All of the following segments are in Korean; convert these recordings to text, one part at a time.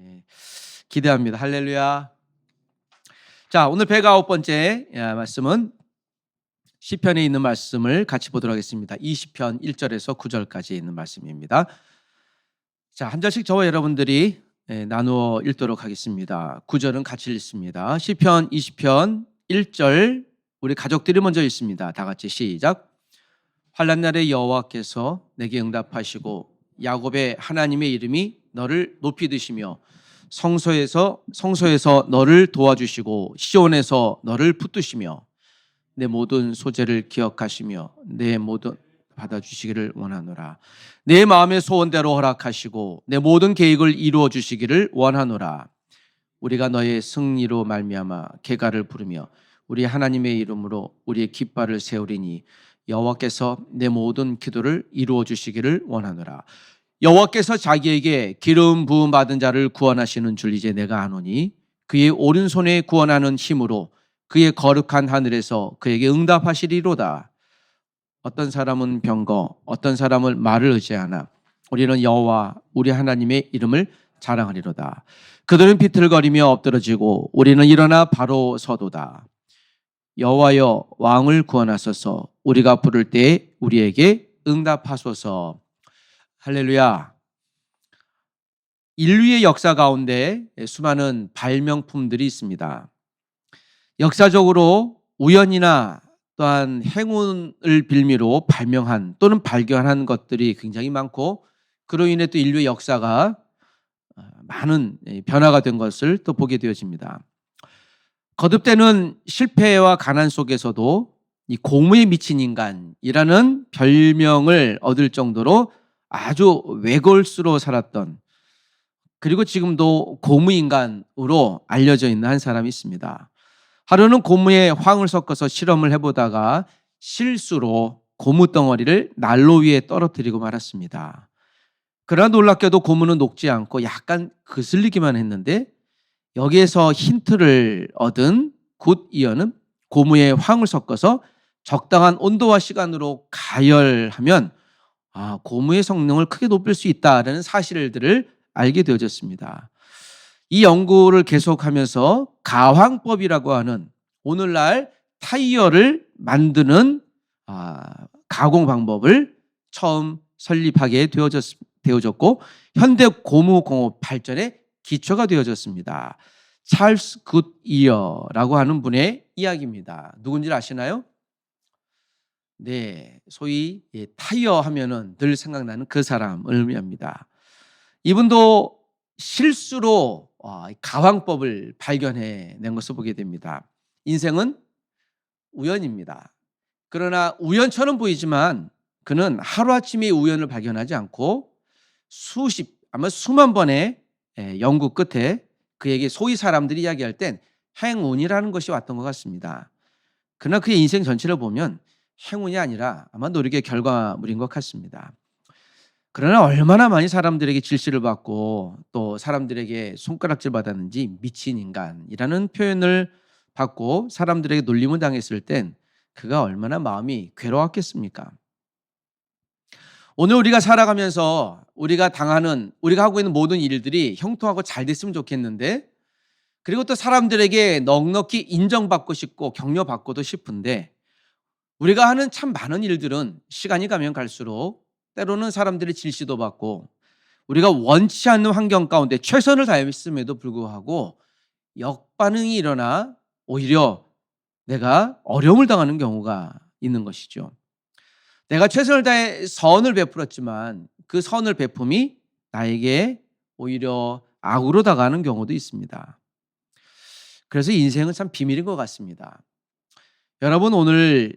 예, 기대합니다. 할렐루야. 자, 오늘 109번째 예, 말씀은 시편에 있는 말씀을 같이 보도록 하겠습니다. 20편 1절에서 9절까지 있는 말씀입니다. 자, 한 절씩 저와 여러분들이 예, 나누어 읽도록 하겠습니다. 9절은 같이 읽습니다. 시편 20편 1절 우리 가족들이 먼저 읽습니다. 다 같이 시작. 환란 날에 여호와께서 내게 응답하시고 야곱의 하나님의 이름이 너를 높이 드시며 성소에서 성소에서 너를 도와주시고 시온에서 너를 붙드시며 내 모든 소재를 기억하시며 내 모든 받아주시기를 원하노라. 내 마음의 소원대로 허락하시고 내 모든 계획을 이루어 주시기를 원하노라. 우리가 너의 승리로 말미암아 개가를 부르며 우리 하나님의 이름으로 우리의 깃발을 세우리니 여호와께서 내 모든 기도를 이루어 주시기를 원하노라. 여호와께서 자기에게 기름 부음 받은 자를 구원하시는 줄 이제 내가 아노니 그의 오른손에 구원하는 힘으로 그의 거룩한 하늘에서 그에게 응답하시리로다. 어떤 사람은 병거, 어떤 사람을 말을 의지하나 우리는 여호와 우리 하나님의 이름을 자랑하리로다. 그들은 비틀거리며 엎드러지고 우리는 일어나 바로 서도다. 여호와여 왕을 구원하소서 우리가 부를 때에 우리에게 응답하소서. 할렐루야. 인류의 역사 가운데 수많은 발명품들이 있습니다. 역사적으로 우연이나 또한 행운을 빌미로 발명한 또는 발견한 것들이 굉장히 많고 그로 인해 또 인류의 역사가 많은 변화가 된 것을 또 보게 되어집니다. 거듭되는 실패와 가난 속에서도 이 고무에 미친 인간이라는 별명을 얻을 정도로 아주 외골수로 살았던 그리고 지금도 고무인간으로 알려져 있는 한 사람이 있습니다. 하루는 고무에 황을 섞어서 실험을 해보다가 실수로 고무 덩어리를 난로 위에 떨어뜨리고 말았습니다. 그러나 놀랍게도 고무는 녹지 않고 약간 그슬리기만 했는데 여기에서 힌트를 얻은 굿 이어는 고무에 황을 섞어서 적당한 온도와 시간으로 가열하면 아, 고무의 성능을 크게 높일 수 있다라는 사실들을 알게 되어졌습니다. 이 연구를 계속하면서 가황법이라고 하는 오늘날 타이어를 만드는 아, 가공 방법을 처음 설립하게 되어졌, 되어졌고 현대 고무 공업 발전의 기초가 되어졌습니다. 찰스 굿이어라고 하는 분의 이야기입니다. 누군지 아시나요? 네, 소위 타이어 하면은 늘 생각나는 그 사람을 의미합니다. 이분도 실수로 가황법을 발견해 낸 것을 보게 됩니다. 인생은 우연입니다. 그러나 우연처럼 보이지만 그는 하루아침에 우연을 발견하지 않고 수십, 아마 수만 번의 연구 끝에 그에게 소위 사람들이 이야기할 땐 행운이라는 것이 왔던 것 같습니다. 그러나 그의 인생 전체를 보면 행운이 아니라 아마 노력의 결과물인 것 같습니다. 그러나 얼마나 많이 사람들에게 질시를 받고 또 사람들에게 손가락질 받았는지 미친 인간이라는 표현을 받고 사람들에게 놀림을 당했을 땐 그가 얼마나 마음이 괴로웠겠습니까? 오늘 우리가 살아가면서 우리가 당하는 우리가 하고 있는 모든 일들이 형통하고 잘 됐으면 좋겠는데 그리고 또 사람들에게 넉넉히 인정받고 싶고 격려받고도 싶은데 우리가 하는 참 많은 일들은 시간이 가면 갈수록 때로는 사람들의 질시도 받고 우리가 원치 않는 환경 가운데 최선을 다했음에도 불구하고 역반응이 일어나 오히려 내가 어려움을 당하는 경우가 있는 것이죠. 내가 최선을 다해 선을 베풀었지만 그 선을 베품이 나에게 오히려 악으로 다가는 경우도 있습니다. 그래서 인생은 참 비밀인 것 같습니다. 여러분 오늘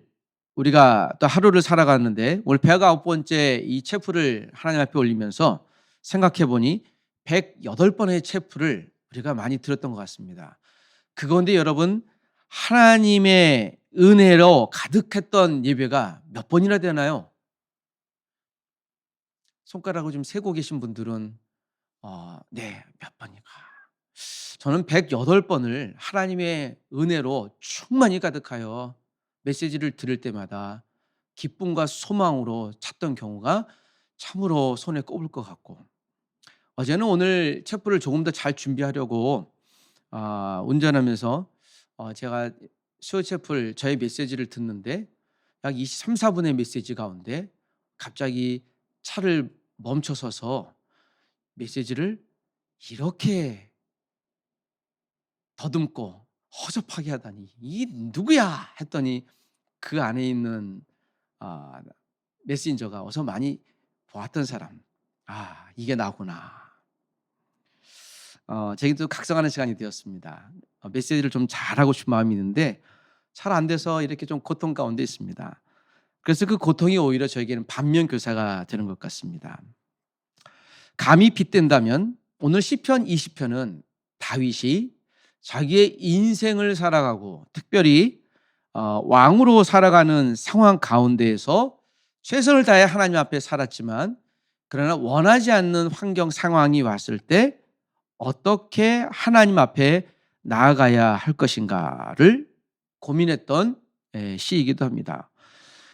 우리가 또 하루를 살아갔는데 오늘 109번째 이 체프를 하나님 앞에 올리면서 생각해 보니 108번의 체프를 우리가 많이 들었던 것 같습니다. 그건데 여러분 하나님의 은혜로 가득했던 예배가 몇 번이나 되나요? 손가락을 좀 세고 계신 분들은 어, 네, 몇 번인가. 저는 108번을 하나님의 은혜로 충만히 가득하여 메시지를 들을 때마다 기쁨과 소망으로 찾던 경우가 참으로 손에 꼽을 것 같고. 어제는 오늘 첩부를 조금 더 잘 준비하려고 아 운전하면서 어 제가 수요 첩을 저의 메시지를 듣는데 약 23-4 분의 메시지 가운데 갑자기 차를 멈춰서서 메시지를 이렇게 더듬고 허접하게 하다니 '이 누구야?' 했더니 그 안에 있는 아 메신저가 어서 많이 보았던 사람. '아 이게 나구나.' 어 제게도 각성하는 시간이 되었습니다. 어 메시지를 좀 잘하고 싶은 마음이 있는데 잘 안 돼서 이렇게 좀 고통 가운데 있습니다. 그래서 그 고통이 오히려 저에게는 반면 교사가 되는 것 같습니다. 감히 빗댄다면 오늘 시편 20편은 다윗이 자기의 인생을 살아가고 특별히 어 왕으로 살아가는 상황 가운데에서 최선을 다해 하나님 앞에 살았지만 그러나 원하지 않는 환경 상황이 왔을 때 어떻게 하나님 앞에 나아가야 할 것인가를 고민했던 예 시이기도 합니다.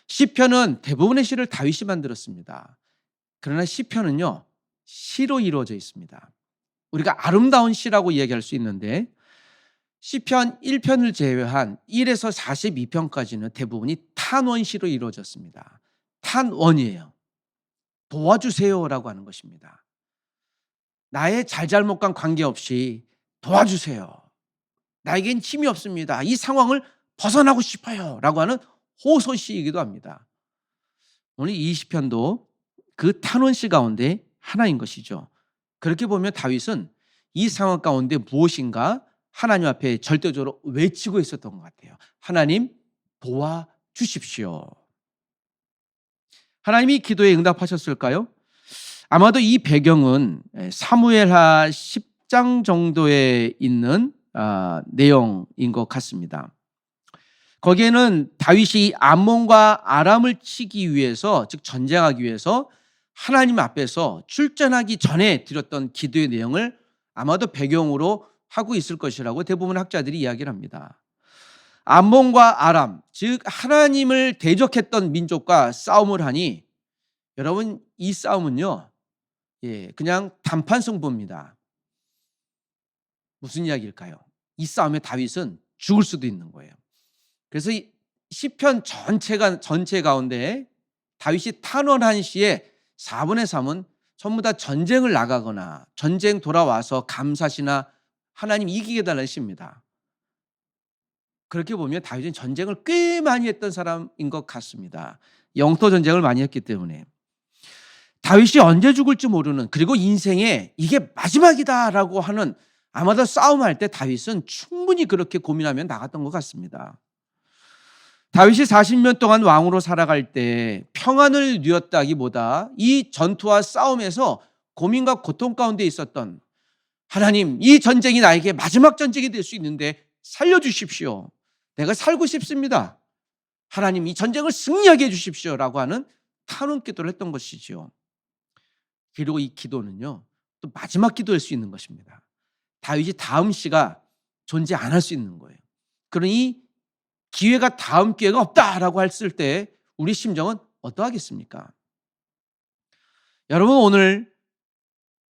시편은 대부분의 시를 다윗이 만들었습니다. 그러나 시편은요. 시로 이루어져 있습니다. 우리가 아름다운 시라고 이야기할 수 있는데 시편 1편을 제외한 1에서 42편까지는 대부분이 탄원시로 이루어졌습니다. 탄원이에요. 도와주세요라고 하는 것입니다. 나의 잘잘못과 관계없이 도와주세요. 나에겐 힘이 없습니다. 이 상황을 벗어나고 싶어요 라고 하는 호소시이기도 합니다. 오늘 20편도 그 탄원시 가운데 하나인 것이죠. 그렇게 보면 다윗은 이 상황 가운데 무엇인가 하나님 앞에 절대적으로 외치고 있었던 것 같아요. 하나님 도와주십시오. 하나님이 기도에 응답하셨을까요? 아마도 이 배경은 사무엘하 10장 정도에 있는 아, 내용인 것 같습니다. 거기에는 다윗이 암몬과 아람을 치기 위해서 즉 전쟁하기 위해서 하나님 앞에서 출전하기 전에 드렸던 기도의 내용을 아마도 배경으로 하고 있을 것이라고 대부분 학자들이 이야기를 합니다. 암몬과 아람, 즉 하나님을 대적했던 민족과 싸움을 하니 여러분 이 싸움은요. 예, 그냥 단판 승부입니다. 무슨 이야기일까요? 이 싸움에 다윗은 죽을 수도 있는 거예요. 그래서 이 시편 전체가 전체 가운데 다윗이 탄원한 시에 4분의 3은 전부 다 전쟁을 나가거나 전쟁 돌아와서 감사시나 하나님 이기게 달라는 시입니다. 그렇게 보면 다윗은 전쟁을 꽤 많이 했던 사람인 것 같습니다. 영토 전쟁을 많이 했기 때문에 다윗이 언제 죽을지 모르는 그리고 인생에 이게 마지막이다라고 하는 아마도 싸움할 때 다윗은 충분히 그렇게 고민하며 나갔던 것 같습니다. 다윗이 40년 동안 왕으로 살아갈 때 평안을 누렸다기보다 이 전투와 싸움에서 고민과 고통 가운데 있었던 하나님, 이 전쟁이 나에게 마지막 전쟁이 될 수 있는데 살려주십시오. 내가 살고 싶습니다. 하나님, 이 전쟁을 승리하게 해주십시오 라고 하는 탄원 기도를 했던 것이지요. 그리고 이 기도는요, 또 마지막 기도일 수 있는 것입니다. 다윗이 다음 시가 존재 안 할 수 있는 거예요. 그러니 기회가 다음 기회가 없다라고 했을 때 우리 심정은 어떠하겠습니까? 여러분 오늘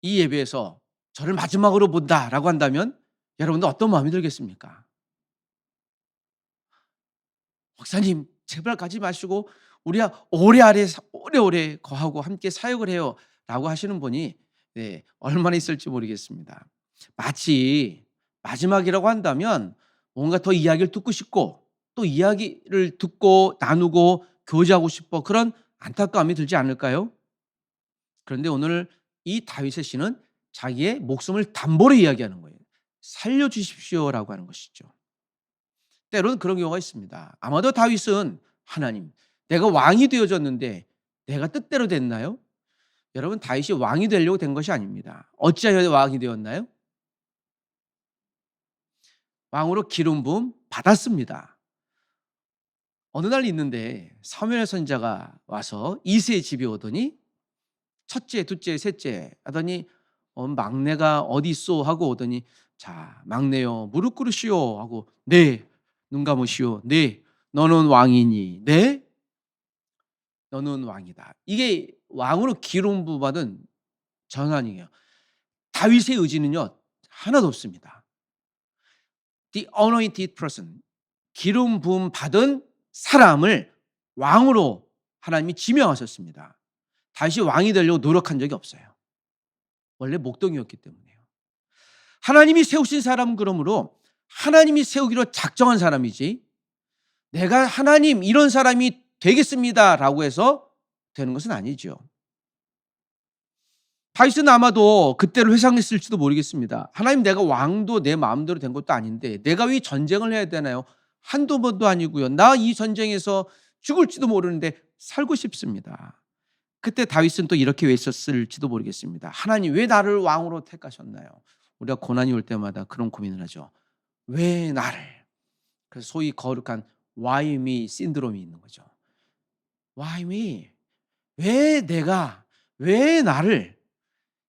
이 예배에서 저를 마지막으로 본다라고 한다면 여러분도 어떤 마음이 들겠습니까? 목사님 제발 가지 마시고 우리가 오래오래 오래오래 거하고 함께 사역을 해요라고 하시는 분이 네, 얼마나 있을지 모르겠습니다. 마치 마지막이라고 한다면 뭔가 더 이야기를 듣고 싶고 또 이야기를 듣고 나누고 교제하고 싶어 그런 안타까움이 들지 않을까요? 그런데 오늘 이 다윗의 시는 자기의 목숨을 담보로 이야기하는 거예요. 살려주십시오라고 하는 것이죠. 때로는 그런 경우가 있습니다. 아마도 다윗은 하나님, 내가 왕이 되어졌는데 내가 뜻대로 됐나요? 여러분 다윗이 왕이 되려고 된 것이 아닙니다. 어찌하여 왕이 되었나요? 왕으로 기름 부음 받았습니다. 어느 날 있는데 사무엘 선자가 와서 이세의 집에 오더니 첫째, 둘째, 셋째 하더니 어, 막내가 어디 있어 하고 오더니 자 막내요 무릎 꿇으시오 하고 네 눈 감으시오 네 너는 왕이니 네 너는 왕이다 이게 왕으로 기름 부받은 전환이에요 다윗의 의지는요 하나도 없습니다. The anointed person, 기름 부음 받은 사람을 왕으로 하나님이 지명하셨습니다. 다윗이 왕이 되려고 노력한 적이 없어요. 원래 목동이었기 때문에요. 하나님이 세우신 사람은 그러므로 하나님이 세우기로 작정한 사람이지 내가 하나님 이런 사람이 되겠습니다라고 해서 되는 것은 아니죠. 다윗은 아마도 그때를 회상했을지도 모르겠습니다. 하나님 내가 왕도 내 마음대로 된 것도 아닌데 내가 왜 전쟁을 해야 되나요? 한두 번도 아니고요. 나 이 전쟁에서 죽을지도 모르는데 살고 싶습니다. 그때 다윗은 또 이렇게 외쳤을지도 모르겠습니다. 하나님 왜 나를 왕으로 택하셨나요? 우리가 고난이 올 때마다 그런 고민을 하죠. 왜 나를? 그래서 소위 거룩한 why me 신드롬이 있는 거죠. why me? 왜 내가 왜 나를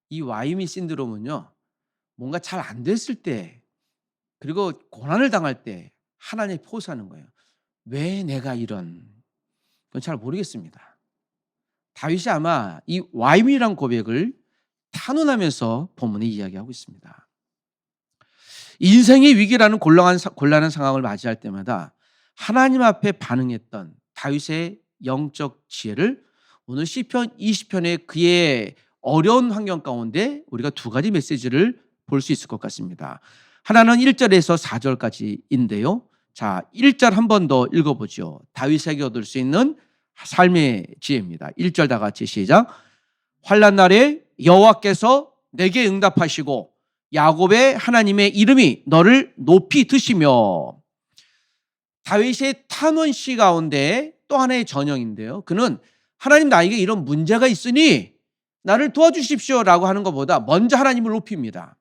이 why me 신드롬은요. 뭔가 잘 안 됐을 때 그리고 고난을 당할 때 하나님이 포기하는 거예요. 왜 내가 이런 그건 잘 모르겠습니다. 다윗이 아마 이 me란 고백을 탄원하면서 본문에 이야기하고 있습니다. 인생의 위기라는 곤란한, 곤란한 상황을 맞이할 때마다 하나님 앞에 반응했던 다윗의 영적 지혜를 오늘 시편 20편의 그의 어려운 환경 가운데 우리가 두 가지 메시지를 볼 수 있을 것 같습니다. 하나는 1절에서 4절까지인데요. 자, 1절 한 번 더 읽어보죠. 다윗에게 얻을 수 있는 삶의 지혜입니다. 1절 다 같이 시작. 환란 날에 여호와께서 내게 응답하시고 야곱의 하나님의 이름이 너를 높이 드시며 다윗의 탄원 시 가운데 또 하나의 전형인데요. 그는 하나님 나에게 이런 문제가 있으니 나를 도와주십시오라고 하는 것보다 먼저 하나님을 높입니다.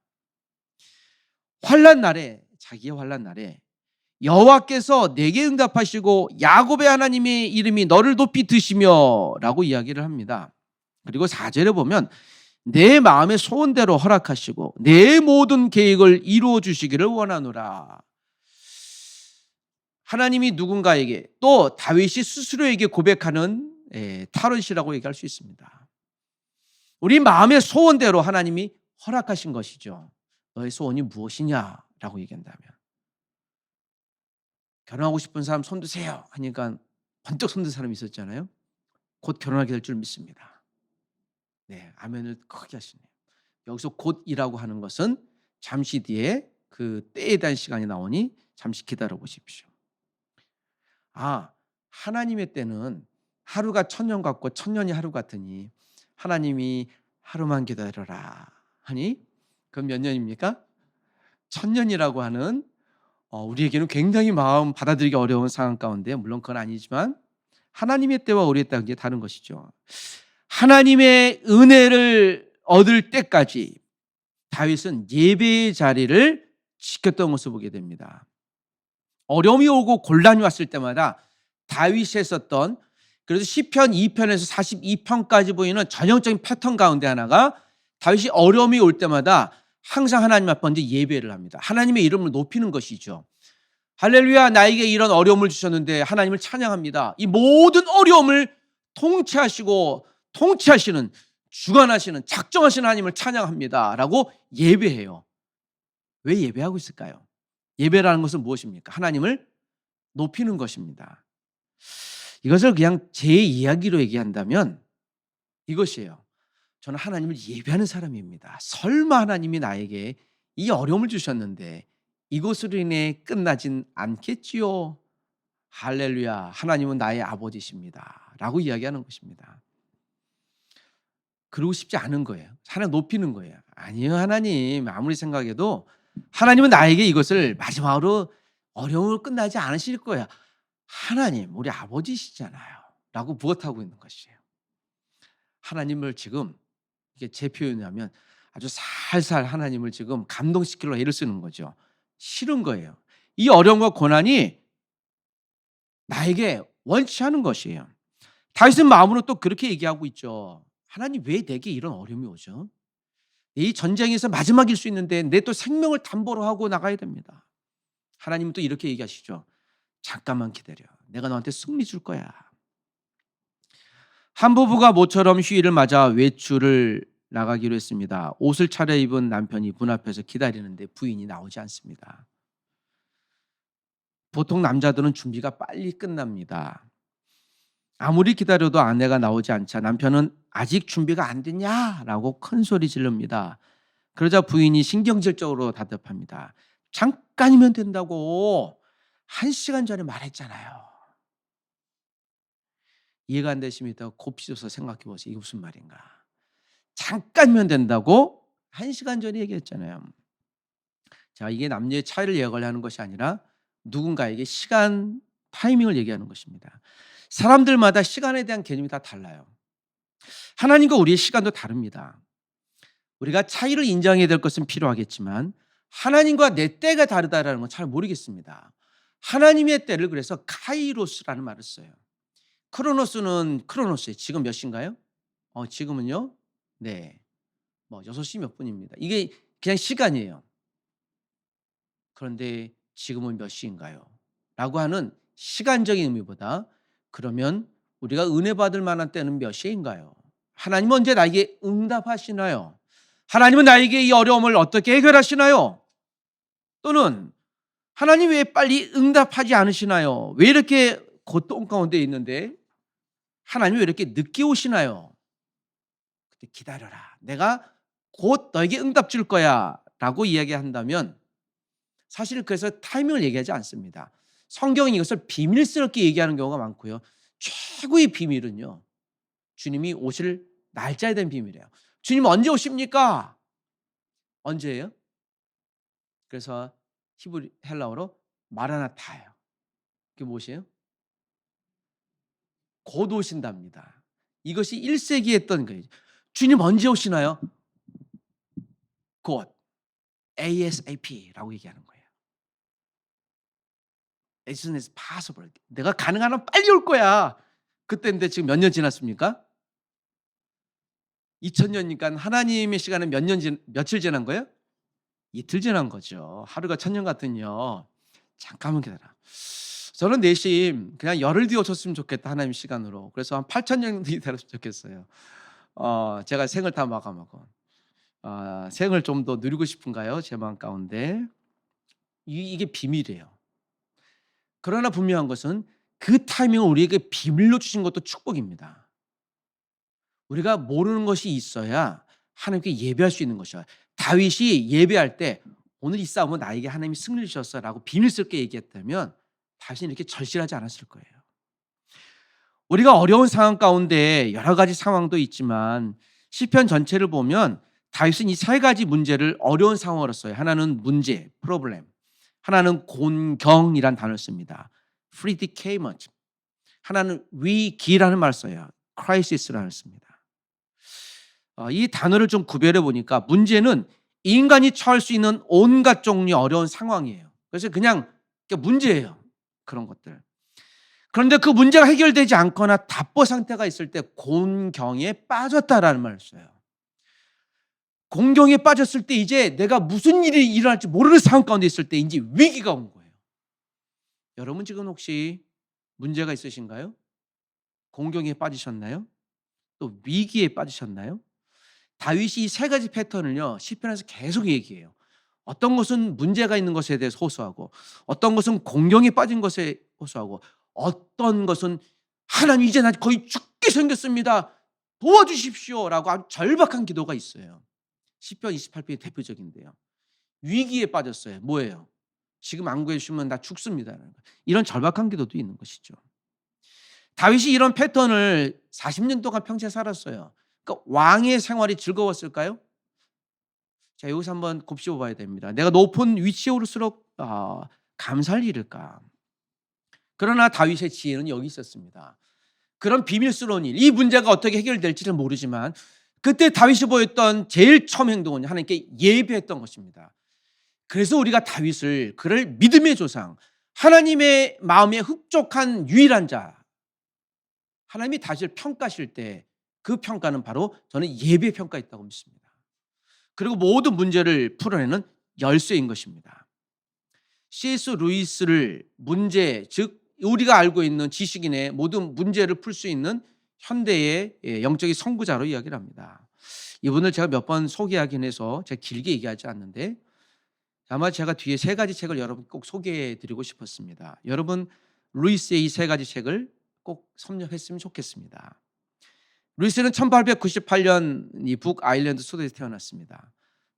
환란 날에 자기의 환란 날에 여호와께서 내게 응답하시고 야곱의 하나님의 이름이 너를 높이 드시며라고 이야기를 합니다. 그리고 4절에 보면 내 마음의 소원대로 허락하시고 내 모든 계획을 이루어 주시기를 원하노라. 하나님이 누군가에게 또 다윗이 스스로에게 고백하는 예, 탈원시라고 얘기할 수 있습니다. 우리 마음의 소원대로 하나님이 허락하신 것이죠. 너의 소원이 무엇이냐라고 얘기한다면 결혼하고 싶은 사람 손 드세요 하니까 번쩍 손든 사람이 있었잖아요. 곧 결혼하게 될 줄 믿습니다. 네, 아멘을 크게 하시네요. 여기서 곧이라고 하는 것은 잠시 뒤에 그 때에 대한 시간이 나오니 잠시 기다려 보십시오. 아, 하나님의 때는 하루가 천년 같고 천년이 하루 같으니 하나님이 하루만 기다려라 하니 그럼 몇 년입니까? 천년이라고 하는 어, 우리에게는 굉장히 마음 받아들이기 어려운 상황 가운데 물론 그건 아니지만 하나님의 때와 우리의 때가 다른 것이죠. 하나님의 은혜를 얻을 때까지 다윗은 예배의 자리를 지켰던 것을 보게 됩니다. 어려움이 오고 곤란이 왔을 때마다 다윗이 했었던 그래서 시편 2편에서 42편까지 보이는 전형적인 패턴 가운데 하나가 다윗이 어려움이 올 때마다 항상 하나님 앞에 먼저 예배를 합니다. 하나님의 이름을 높이는 것이죠. 할렐루야 나에게 이런 어려움을 주셨는데 하나님을 찬양합니다. 이 모든 어려움을 통치하시고 통치하시는 주관하시는 작정하시는 하나님을 찬양합니다라고 예배해요. 왜 예배하고 있을까요? 예배라는 것은 무엇입니까? 하나님을 높이는 것입니다. 이것을 그냥 제 이야기로 얘기한다면 이것이에요. 저는 하나님을 예배하는 사람입니다. 설마 하나님이 나에게 이 어려움을 주셨는데 이것으로 인해 끝나진 않겠지요. 할렐루야. 하나님은 나의 아버지십니다. 라고 이야기하는 것입니다. 그러고 싶지 않은 거예요. 하나님 높이는 거예요. 아니요, 하나님. 아무리 생각해도 하나님은 나에게 이것을 마지막으로 어려움을 끝나지 않으실 거야. 하나님, 우리 아버지시잖아요. 라고 무엇하고 있는 것이에요. 하나님을 지금 이게 제 표현이라면 아주 살살 하나님을 지금 감동시키려고 애를 쓰는 거죠. 싫은 거예요. 이 어려움과 고난이 나에게 원치 않은 것이에요. 다윗은 마음으로 또 그렇게 얘기하고 있죠. 하나님 왜 내게 이런 어려움이 오죠? 이 전쟁에서 마지막일 수 있는데 내 또 생명을 담보로 하고 나가야 됩니다. 하나님은 또 이렇게 얘기하시죠. 잠깐만 기다려. 내가 너한테 승리 줄 거야. 한 부부가 모처럼 휴일을 맞아 외출을 나가기로 했습니다. 옷을 차려입은 남편이 문 앞에서 기다리는데 부인이 나오지 않습니다. 보통 남자들은 준비가 빨리 끝납니다. 아무리 기다려도 아내가 나오지 않자 남편은 아직 준비가 안 됐냐라고 큰 소리 지릅니다. 그러자 부인이 신경질적으로 대답합니다. 잠깐이면 된다고 한 시간 전에 말했잖아요. 이해가 안 되십니까? 곱씹어서 생각해 보세요. 이게 무슨 말인가? 잠깐이면 된다고 한 시간 전에 얘기했잖아요. 자, 이게 남녀의 차이를 얘기하는 것이 아니라 누군가에게 시간 타이밍을 얘기하는 것입니다. 사람들마다 시간에 대한 개념이 다 달라요. 하나님과 우리의 시간도 다릅니다. 우리가 차이를 인정해야 될 것은 필요하겠지만 하나님과 내 때가 다르다라는 건 잘 모르겠습니다. 하나님의 때를 그래서 카이로스라는 말을 써요. 크로노스는 크로노스에 지금 몇 시인가요? 어, 지금은요? 네. 뭐 6시 몇 분입니다. 이게 그냥 시간이에요. 그런데 지금은 몇 시인가요? 라고 하는 시간적인 의미보다 그러면 우리가 은혜 받을 만한 때는 몇 시인가요? 하나님은 언제 나에게 응답하시나요? 하나님은 나에게 이 어려움을 어떻게 해결하시나요? 또는 하나님 왜 빨리 응답하지 않으시나요? 왜 이렇게 고통 가운데 있는데 하나님 왜 이렇게 늦게 오시나요? 그때 기다려라. 내가 곧 너에게 응답 줄 거야. 라고 이야기한다면 사실 그래서 타이밍을 얘기하지 않습니다. 성경은 이것을 비밀스럽게 얘기하는 경우가 많고요. 최고의 비밀은요. 주님이 오실 날짜에 대한 비밀이에요. 주님 언제 오십니까? 언제예요? 그래서 히브리 헬라어로 마라나타예요. 그게 무엇이에요? 곧 오신답니다. 이것이 1세기 했던 거예요. 주님 언제 오시나요? 곧 ASAP라고 얘기하는 거예요. As soon as possible. 내가 가능한 한 빨리 올 거야. 그때인데 지금 몇 년 지났습니까? 2000년이니까 하나님의 시간은 몇 년 지, 며칠 지난 거예요? 이틀 지난 거죠. 하루가 천년 같은요. 잠깐만 기다려. 저는 내심 그냥 열흘 뒤에 오셨으면 좋겠다 하나님 시간으로. 그래서 한 8천 년 뒤에 되었으면 좋겠어요. 어, 제가 생을 다 마감하고 어, 생을 좀 더 누리고 싶은가요? 제 마음 가운데 이, 이게 비밀이에요. 그러나 분명한 것은 그 타이밍을 우리에게 비밀로 주신 것도 축복입니다. 우리가 모르는 것이 있어야 하나님께 예배할 수 있는 것이야. 다윗이 예배할 때 오늘 이 싸움은 나에게 하나님이 승리를 주셨어라고 비밀스럽게 얘기했다면 다시는 이렇게 절실하지 않았을 거예요. 우리가 어려운 상황 가운데 여러 가지 상황도 있지만 시편 전체를 보면 다윗은 이 세 가지 문제를 어려운 상황으로 써요. 하나는 문제, 프로블렘. 하나는 곤경이란 단어를 씁니다. predicament. 하나는 위기라는 말을 써요. crisis라는 씁니다. 어, 이 단어를 좀 구별해 보니까 문제는 인간이 처할 수 있는 온갖 종류 어려운 상황이에요. 그래서 그냥 문제예요. 그런 것들. 그런데 그 문제가 해결되지 않거나 답보 상태가 있을 때 곤경에 빠졌다라는 말을 써요. 공경에 빠졌을 때 이제 내가 무슨 일이 일어날지 모르는 상황 가운데 있을 때 이제 위기가 온 거예요. 여러분 지금 혹시 문제가 있으신가요? 공경에 빠지셨나요? 또 위기에 빠지셨나요? 다윗이 이 세 가지 패턴을요 시편에서 계속 얘기해요. 어떤 것은 문제가 있는 것에 대해서 호소하고, 어떤 것은 공경에 빠진 것에 호소하고, 어떤 것은 하나님 이제 나 거의 죽게 생겼습니다. 도와주십시오라고 아주 절박한 기도가 있어요. 시편 28편이 대표적인데요. 위기에 빠졌어요. 뭐예요? 지금 안 구해 주시면 나 죽습니다. 이런 절박한 기도도 있는 것이죠. 다윗이 이런 패턴을 40년 동안 평생 살았어요. 그러니까 왕의 생활이 즐거웠을까요? 자, 여기서 한번 곱씹어 봐야 됩니다. 내가 높은 위치에 오를수록 어, 감사할 일일까? 그러나 다윗의 지혜는 여기 있었습니다. 그런 비밀스러운 일, 이 문제가 어떻게 해결될지는 모르지만 그때 다윗이 보였던 제일 처음 행동은 하나님께 예배했던 것입니다. 그래서 우리가 다윗을 그를 믿음의 조상, 하나님의 마음에 흡족한 유일한 자, 하나님이 다윗을 평가하실 때 그 평가는 바로 저는 예배 평가 있다고 믿습니다. 그리고 모든 문제를 풀어내는 열쇠인 것입니다. C.S. 루이스를 문제, 즉 우리가 알고 있는 지식인의 모든 문제를 풀 수 있는 현대의 예, 영적인 선구자로 이야기를 합니다. 이분을 제가 몇 번 소개하긴 해서 제가 길게 얘기하지 않는데 아마 제가 뒤에 세 가지 책을 여러분 꼭 소개해 드리고 싶었습니다. 여러분 루이스의 이 세 가지 책을 꼭 섭렵했으면 좋겠습니다. 루이스는 1898년 이 북 아일랜드 소도에서 태어났습니다.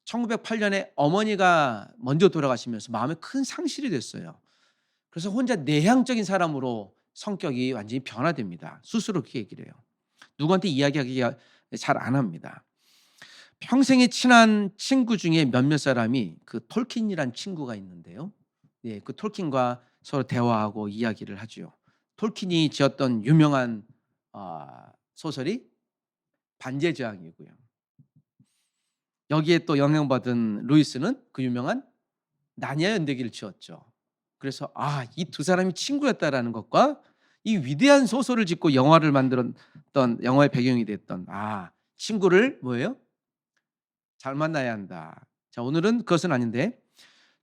1908년에 어머니가 먼저 돌아가시면서 마음에 큰 상실이 됐어요. 그래서 혼자 내향적인 사람으로 성격이 완전히 변화됩니다. 스스로 그렇게 얘기를 해요. 누구한테 이야기하기가 잘안 합니다. 평생에 친한 친구 중에 몇몇 사람이 그 톨킨이란 친구가 있는데요. 예, 그 톨킨과 서로 대화하고 이야기를 하죠. 톨킨이 지었던 유명한 아, 소설이 반지의 제왕이고요. 여기에 또 영향받은 루이스는 그 유명한 나니아 연대기를 지었죠. 그래서 아, 이 두 사람이 친구였다라는 것과 이 위대한 소설을 짓고 영화를 만들었던 영화의 배경이 됐던 아, 친구를 뭐예요? 잘 만나야 한다. 자, 오늘은 그것은 아닌데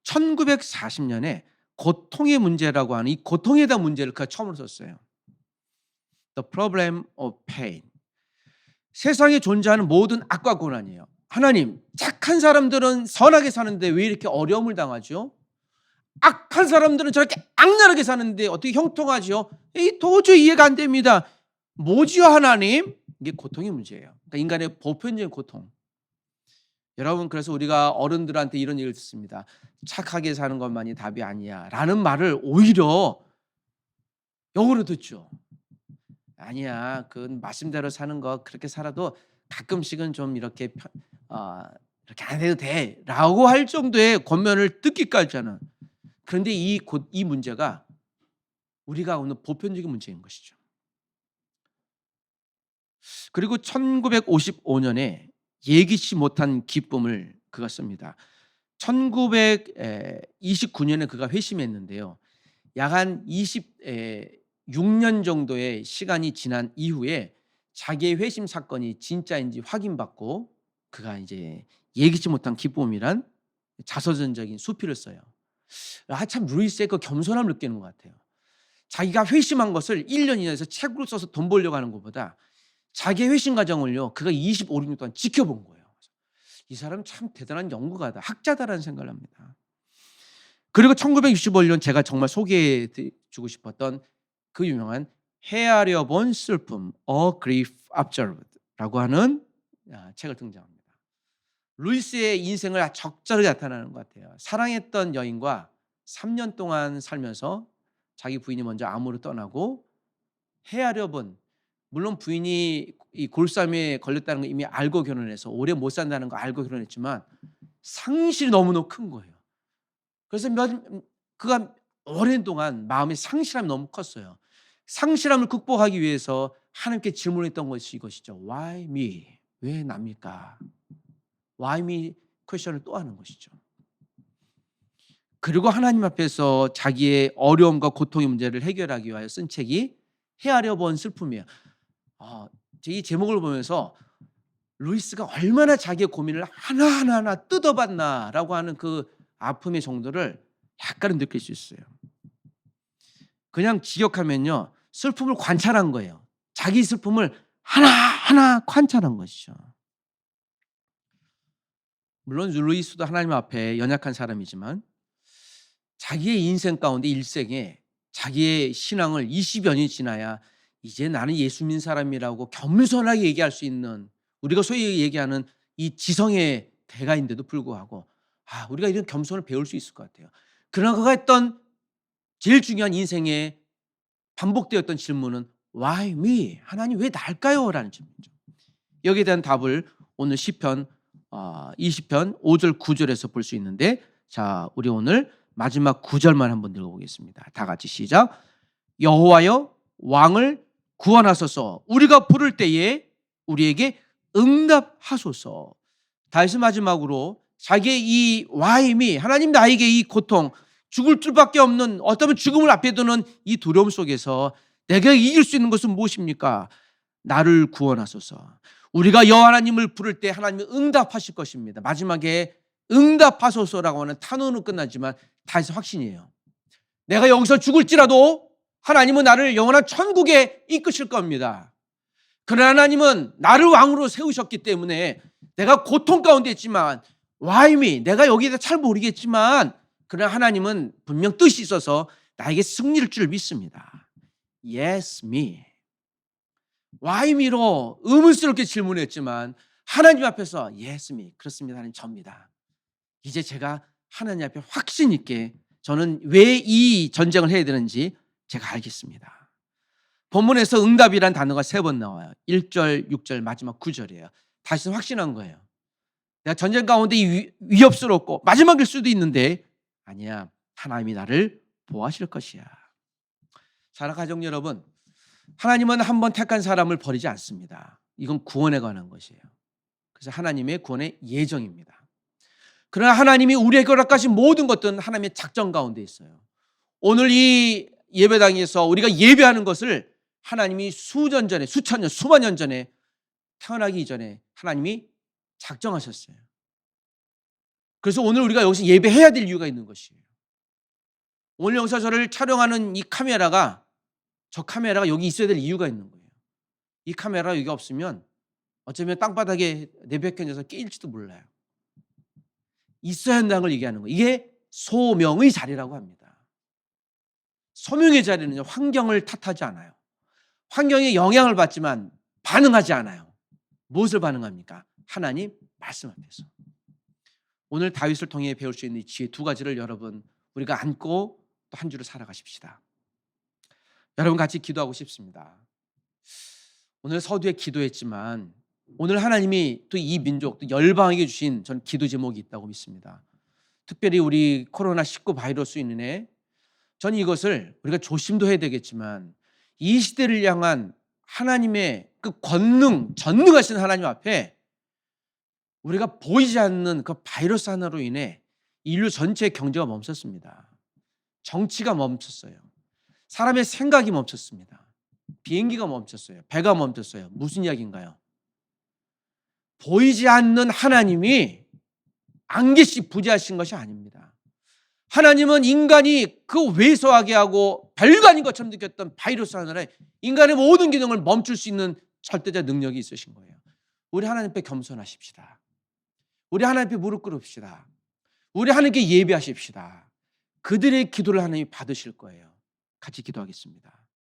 1940년에 고통의 문제라고 하는 이 고통에 대한 문제를 그가 처음으로 썼어요. The problem of pain. 세상에 존재하는 모든 악과 고난이에요. 하나님, 착한 사람들은 선하게 사는데 왜 이렇게 어려움을 당하죠? 악한 사람들은 저렇게 악랄하게 사는데 어떻게 형통하죠? 이 도저히 이해가 안 됩니다. 뭐지요, 하나님? 이게 고통의 문제예요. 그러니까 인간의 보편적인 고통. 여러분 그래서 우리가 어른들한테 이런 얘기를 듣습니다. 착하게 사는 것만이 답이 아니야. 라는 말을 오히려 역으로 듣죠. 아니야. 그건 말씀대로 사는 거 그렇게 살아도 가끔씩은 좀 이렇게 편- 어, 이렇게 안 해도 돼. 라고 할 정도의 권면을 듣기까지 하는. 그런데 이, 고- 이 문제가 우리가 오늘 보편적인 문제인 것이죠. 그리고 1955년에 예기치 못한 기쁨을 그가 씁니다. 1929년에 그가 회심했는데요. 약 한 26년 정도의 시간이 지난 이후에 자기의 회심 사건이 진짜인지 확인받고 그가 이제 예기치 못한 기쁨이란 자서전적인 수필을 써요. 아, 참 루이스의 그 겸손함을 느끼는 것 같아요. 자기가 회심한 것을 1년 이내에서 책으로 써서 돈 벌려고 하는 것보다 자기의 회심 과정을요, 그가 25, 6년 동안 지켜본 거예요. 이 사람 참 대단한 연구가다, 학자다라는 생각을 합니다. 그리고 1965년 제가 정말 소개해 주고 싶었던 그 유명한 헤아려 본 슬픔, A Grief Observed라고 하는 아, 책을 등장합니다. 루이스의 인생을 적절하게 나타나는 것 같아요. 사랑했던 여인과 3년 동안 살면서 자기 부인이 먼저 암으로 떠나고 헤아려 본 물론 부인이 이 골싸움에 걸렸다는 걸 이미 알고 결혼해서 오래 못 산다는 거 알고 결혼했지만 상실이 너무너무 큰 거예요. 그래서 몇 그가 오랜 동안 마음의 상실함이 너무 컸어요. 상실함을 극복하기 위해서 하나님께 질문했던 것이 이것이죠. Why me? 왜 납니까? Why me? 퀘션을 또 하는 것이죠. 그리고 하나님 앞에서 자기의 어려움과 고통의 문제를 해결하기 위하여 쓴 책이 헤아려 본 슬픔이에요. 아, 이 제목을 보면서 루이스가 얼마나 자기의 고민을 하나하나 하나 뜯어봤나라고 하는 그 아픔의 정도를 약간은 느낄 수 있어요. 그냥 직역하면요. 슬픔을 관찰한 거예요. 자기 슬픔을 하나하나 관찰한 것이죠. 물론 루이스도 하나님 앞에 연약한 사람이지만 자기의 인생 가운데 일생에 자기의 신앙을 20여 년이 지나야 이제 나는 예수 믿는 사람이라고 겸손하게 얘기할 수 있는 우리가 소위 얘기하는 이 지성의 대가인데도 불구하고 아, 우리가 이런 겸손을 배울 수 있을 것 같아요. 그러나 그가 했던 제일 중요한 인생에 반복되었던 질문은 Why me? 하나님 왜 날까요? 라는 질문이죠. 여기에 대한 답을 오늘 시편 어, 20편 5절 9절에서 볼 수 있는데 자, 우리 오늘 마지막 9절만 한번 읽어 보겠습니다. 다 같이 시작. 여호와여 왕을 구원하소서. 우리가 부를 때에 우리에게 응답하소서. 다시 마지막으로 자기의 이 와임이 하나님 나에게 이 고통 죽을 줄밖에 없는 어쩌면 죽음을 앞에 두는 이 두려움 속에서 내가 이길 수 있는 것은 무엇입니까? 나를 구원하소서. 우리가 여호와 하나님을 부를 때 하나님이 응답하실 것입니다. 마지막에 응답하소서라고 하는 탄원은 끝나지만 다시 확신이에요. 내가 여기서 죽을지라도 하나님은 나를 영원한 천국에 이끄실 겁니다. 그러나 하나님은 나를 왕으로 세우셨기 때문에 내가 고통 가운데 있지만 why? 내가 여기에 잘 모르겠지만 그러나 하나님은 분명 뜻이 있어서 나에게 승리를 줄 믿습니다. Yes, me. Why me로 의문스럽게 질문했지만 하나님 앞에서 Yes, me. 그렇습니다. 하나님 접니다. 이제 제가 하나님 앞에 확신 있게 저는 왜 이 전쟁을 해야 되는지 제가 알겠습니다. 본문에서 응답이란 단어가 세 번 나와요. 1절, 6절, 마지막 9절이에요. 다시 확신한 거예요. 내가 전쟁 가운데 위, 위협스럽고 마지막일 수도 있는데 아니야. 하나님이 나를 보호하실 것이야. 사랑 가족 여러분, 하나님은 한번 택한 사람을 버리지 않습니다. 이건 구원에 관한 것이에요. 그래서 하나님의 구원의 예정입니다. 그러나 하나님이 우리에게 허락하신 모든 것들은 하나님의 작전 가운데 있어요. 오늘 이 예배당에서 우리가 예배하는 것을 하나님이 수전 전에, 수천 년, 수만 년 전에 태어나기 이전에 하나님이 작정하셨어요. 그래서 오늘 우리가 여기서 예배해야 될 이유가 있는 것이에요. 오늘 여기서 저를 촬영하는 이 카메라가 저 카메라가 여기 있어야 될 이유가 있는 거예요. 이 카메라 여기 없으면 어쩌면 땅바닥에 내뱉겨져서 끼일지도 몰라요. 있어야 한다는 걸 얘기하는 거예요. 이게 소명의 자리라고 합니다. 소명의 자리는 환경을 탓하지 않아요. 환경에 영향을 받지만 반응하지 않아요. 무엇을 반응합니까? 하나님 말씀 앞에서. 오늘 다윗을 통해 배울 수 있는 이 지혜 두 가지를 여러분 우리가 안고 또 한 주를 살아가십시다. 여러분 같이 기도하고 싶습니다. 오늘 서두에 기도했지만 오늘 하나님이 또 이 민족 또 열방에게 주신 전 기도 제목이 있다고 믿습니다. 특별히 우리 코로나 19 바이러스 인해 전 이것을 우리가 조심도 해야 되겠지만 이 시대를 향한 하나님의 그 권능, 전능하신 하나님 앞에 우리가 보이지 않는 그 바이러스 하나로 인해 인류 전체의 경제가 멈췄습니다. 정치가 멈췄어요. 사람의 생각이 멈췄습니다. 비행기가 멈췄어요. 배가 멈췄어요. 무슨 이야기인가요? 보이지 않는 하나님이 안개씩 부재하신 것이 아닙니다. 하나님은 인간이 그 왜소하게 하고 아닌 것처럼 느꼈던 바이러스 하나에 인간의 모든 기능을 멈출 수 있는 절대적 능력이 있으신 거예요. 우리 하나님 앞에 겸손하십시다. 우리 하나님 앞에 무릎 꿇읍시다. 우리 하나님께 예배하십시다. 그들의 기도를 하나님이 받으실 거예요. 같이 기도하겠습니다.